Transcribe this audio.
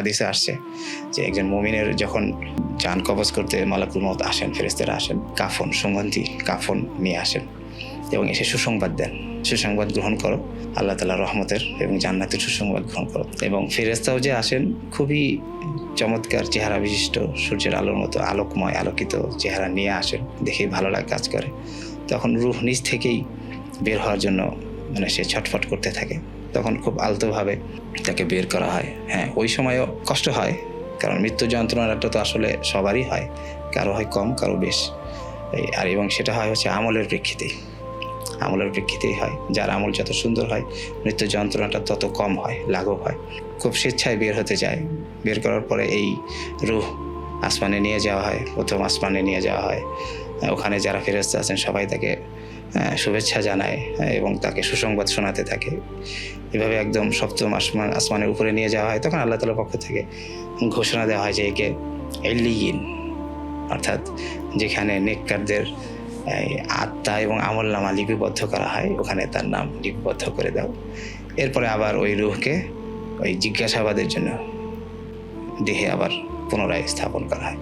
হাদিসে আসছে যে একজন মুমিনের যখন যান কবজ করতে মালাকুল মত আসেন ফেরেস্তারা আসেন, কাফন সুগন্ধি কাফন নিয়ে আসেন এবং এসে সুসংবাদ দেন। সুসংবাদ গ্রহণ করো, আল্লাহ তালা রহমতের এবং জান্নাতের সুসংবাদ গ্রহণ করো। এবং ফেরেস্তাও যে আসেন, খুবই চমৎকার চেহারা বিশিষ্ট, সূর্যের আলোর মতো আলোকময়, আলোকিত চেহারা নিয়ে আসেন দেখেই ভালো লাগে কাজ করে। তখন রুহ নিজ থেকেই বের হওয়ার জন্য মানে সে ছটফট করতে থাকে। তখন খুব আলতোভাবে তাকে বের করা হয়। হ্যাঁ ওই সময়ও কষ্ট হয়, কারণ মৃত্যু যন্ত্রণাটা তো আসলে সবারই হয়, কারও হয় কম, কারও বেশ। আর এবং সেটা হয় হচ্ছে আমলের প্রেক্ষিতেই আমলের প্রেক্ষিতেই হয়, যার আমল যত সুন্দর হয়, মৃত্যু যন্ত্রণাটা তত কম হয়, লাঘব হয়। খুব স্বেচ্ছায় বের হতে যায় বের করার পরে এই রুহ আসমানে নিয়ে যাওয়া হয়, প্রথম আসমানে নিয়ে যাওয়া হয়। ওখানে যারা ফেরস্তা আছেন, সবাই তাকে শুভেচ্ছা জানায় এবং তাকে সুসংবাদ শোনাতে থাকে। এভাবে একদম সপ্তম আসমান, আসমানের উপরে নিয়ে যাওয়া হয়, তখন আল্লাহ তালার পক্ষ থেকে ঘোষণা দেওয়া হয় যে একে এলিগিন অর্থাৎ যেখানে নেককারদের আত্মা এবং আমল নামা লিপিবদ্ধ করা হয়, ওখানে তার নাম লিপিবদ্ধ করে দাও। এরপরে আবার ওই রুহকে ওই জিজ্ঞাসাবাদের জন্য দেহে আবার পুনরায় স্থাপন করা হয়।